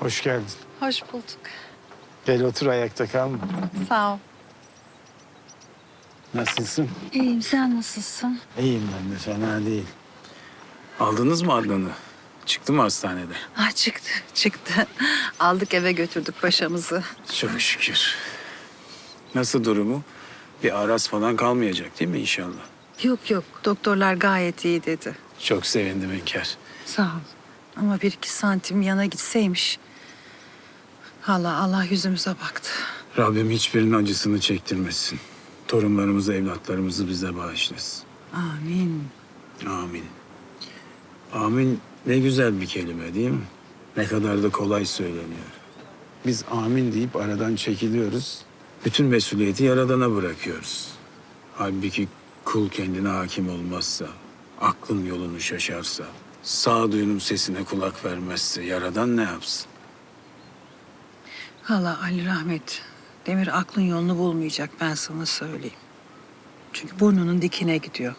Hoş geldin. Hoş bulduk. Gel otur ayakta kalma. Sağ ol. Nasılsın? İyiyim, sen nasılsın? İyiyim ben de fena değil. Aldınız mı Adnan'ı? Çıktı mı hastanede? Ah çıktı, çıktı. Aldık eve götürdük paşamızı. Çok şükür. Nasıl durumu? Bir araz falan kalmayacak değil mi inşallah? Yok yok, doktorlar gayet iyi dedi. Çok sevindim Hünkar. Sağ ol. Ama bir iki santim yana gitseymiş. Allah Allah yüzümüze baktı. Rabbim hiçbirinin acısını çektirmesin. Torunlarımızı, evlatlarımızı bize bağışlasın. Amin. Amin. Amin ne güzel bir kelime değil mi? Ne kadar da kolay söyleniyor. Biz amin deyip aradan çekiliyoruz. Bütün mesuliyeti yaradana bırakıyoruz. Halbuki kul kendine hakim olmazsa, aklın yolunu şaşarsa, sağduyunun sesine kulak vermezse yaradan ne yapsın? Allah Ali rahmet. Demir aklın yolunu bulmayacak ben sana söyleyeyim. Çünkü burnunun dikine gidiyor.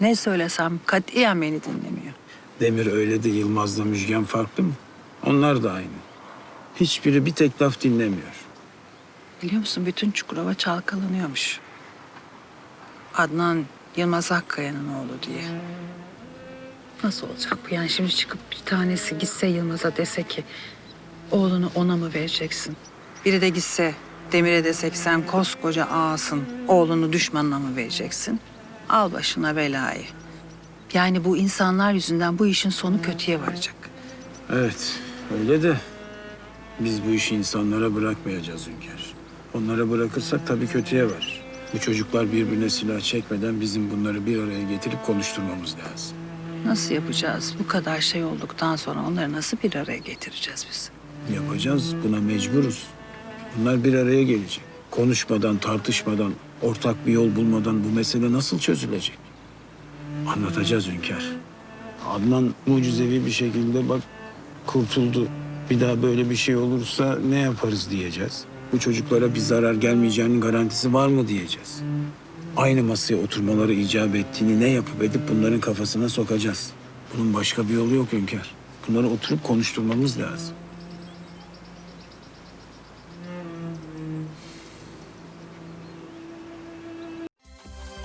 Ne söylesem katiyen beni dinlemiyor. Demir öyle de Yılmaz'la Müjgan farklı mı? Onlar da aynı. Hiçbiri bir tek laf dinlemiyor. Biliyor musun bütün Çukurova çalkalanıyormuş. Adnan Yılmaz Akkaya'nın oğlu diye. Nasıl olacak bu yani şimdi çıkıp bir tanesi gitse Yılmaz'a dese ki oğlunu ona mı vereceksin? Biri de gitse Demir'e desek sen koskoca ağasın oğlunu düşmanına mı vereceksin? Al başına belayı. Yani bu insanlar yüzünden bu işin sonu kötüye varacak. Evet, öyle de biz bu işi insanlara bırakmayacağız Hünkar. Onlara bırakırsak tabii kötüye varır. Bu çocuklar birbirine silah çekmeden bizim bunları bir araya getirip konuşturmamız lazım. Nasıl yapacağız? Bu kadar şey olduktan sonra onları nasıl bir araya getireceğiz biz? Yapacağız, buna mecburuz. Bunlar bir araya gelecek. Konuşmadan, tartışmadan, ortak bir yol bulmadan bu mesele nasıl çözülecek? Anlatacağız Hünkar. Adnan mucizevi bir şekilde bak kurtuldu. Bir daha böyle bir şey olursa ne yaparız diyeceğiz. Bu çocuklara bir zarar gelmeyeceğinin garantisi var mı diyeceğiz. Aynı masaya oturmaları icap ettiğini ne yapıp edip bunların kafasına sokacağız. Bunun başka bir yolu yok Hünkar. Bunları oturup konuşturmamız lazım.